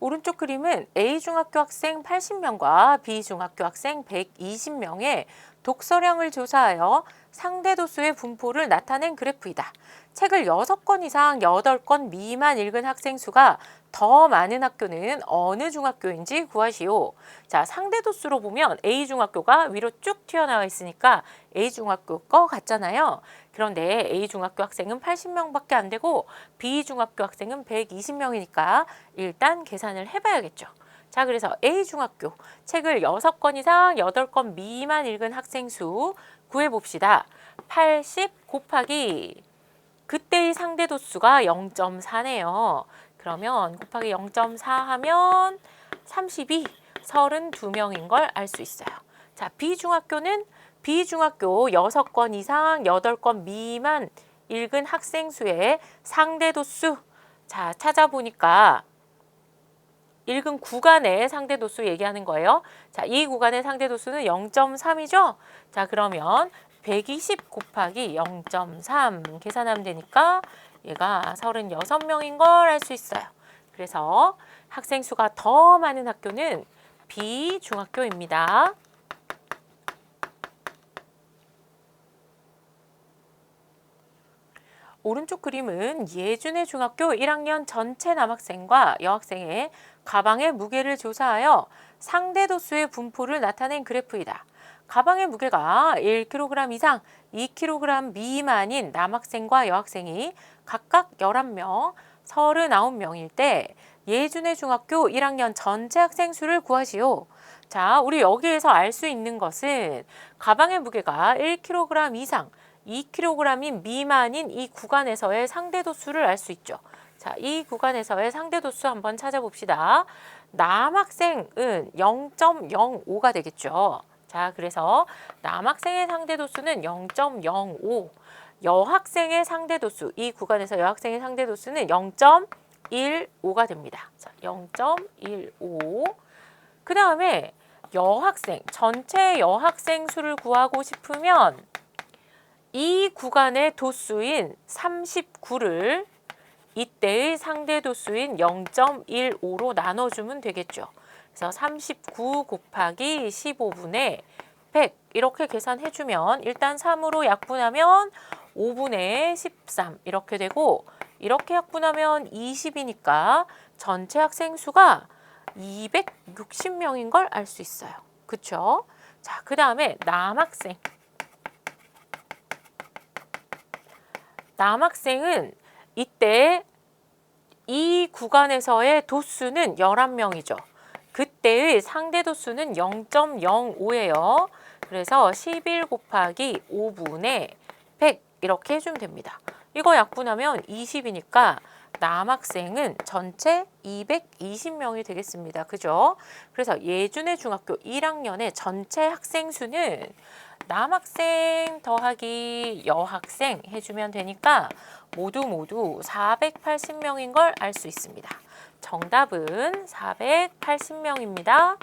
오른쪽 그림은 A중학교 학생 80명과 B중학교 학생 120명의 독서량을 조사하여 상대 도수의 분포를 나타낸 그래프이다. 책을 6권 이상 8권 미만 읽은 학생 수가 더 많은 학교는 어느 중학교인지 구하시오. 자, 상대 도수로 보면 A중학교가 위로 쭉 튀어나와 있으니까 A중학교 거 같잖아요. 그런데 A중학교 학생은 80명밖에 안 되고 B중학교 학생은 120명이니까 일단 계산을 해봐야겠죠. 자, 그래서 A중학교 책을 6권 이상 8권 미만 읽은 학생 수 구해봅시다. 80 곱하기 그때의 상대 도수가 0.4네요. 그러면 곱하기 0.4 하면 32, 32명인 걸 알 수 있어요. 자, B중학교는 B중학교 6권 이상 8권 미만 읽은 학생 수의 상대 도수. 자, 찾아보니까 읽은 구간의 상대 도수 얘기하는 거예요. 자, 이 구간의 상대 도수는 0.3이죠? 자, 그러면 120 곱하기 0.3 계산하면 되니까 얘가 36명인 걸 알 수 있어요. 그래서 학생 수가 더 많은 학교는 B중학교입니다. 오른쪽 그림은 예준의 중학교 1학년 전체 남학생과 여학생의 가방의 무게를 조사하여 상대 도수의 분포를 나타낸 그래프이다. 가방의 무게가 1kg 이상, 2kg 미만인 남학생과 여학생이 각각 11명, 39명일 때 예준의 중학교 1학년 전체 학생 수를 구하시오. 자, 우리 여기에서 알 수 있는 것은 가방의 무게가 1kg 이상, 2kg인 미만인 이 구간에서의 상대 도수를 알 수 있죠. 자, 이 구간에서의 상대 도수 한번 찾아봅시다. 남학생은 0.05가 되겠죠. 자, 그래서 남학생의 상대 도수는 0.05. 여학생의 상대 도수, 이 구간에서 여학생의 상대 도수는 0.15가 됩니다. 자, 0.15. 그 다음에 여학생, 전체 여학생 수를 구하고 싶으면 이 구간의 도수인 39를 이때의 상대 도수인 0.15로 나눠주면 되겠죠. 그래서 39 곱하기 15분의 100 이렇게 계산해주면 일단 3으로 약분하면 5분의 13 이렇게 되고 이렇게 약분하면 20이니까 전체 학생 수가 260명인 걸 알 수 있어요. 그쵸? 자, 그 다음에 남학생. 남학생은 이때 이 구간에서의 도수는 11명이죠. 그때의 상대 도수는 0.05예요. 그래서 11 곱하기 5분의 100 이렇게 해주면 됩니다. 이거 약분하면 20이니까 남학생은 전체 220명이 되겠습니다. 그죠? 그래서 예준의 중학교 1학년의 전체 학생 수는 남학생 더하기 여학생 해주면 되니까 모두 모두 480명인 걸 알 수 있습니다. 정답은 480명입니다.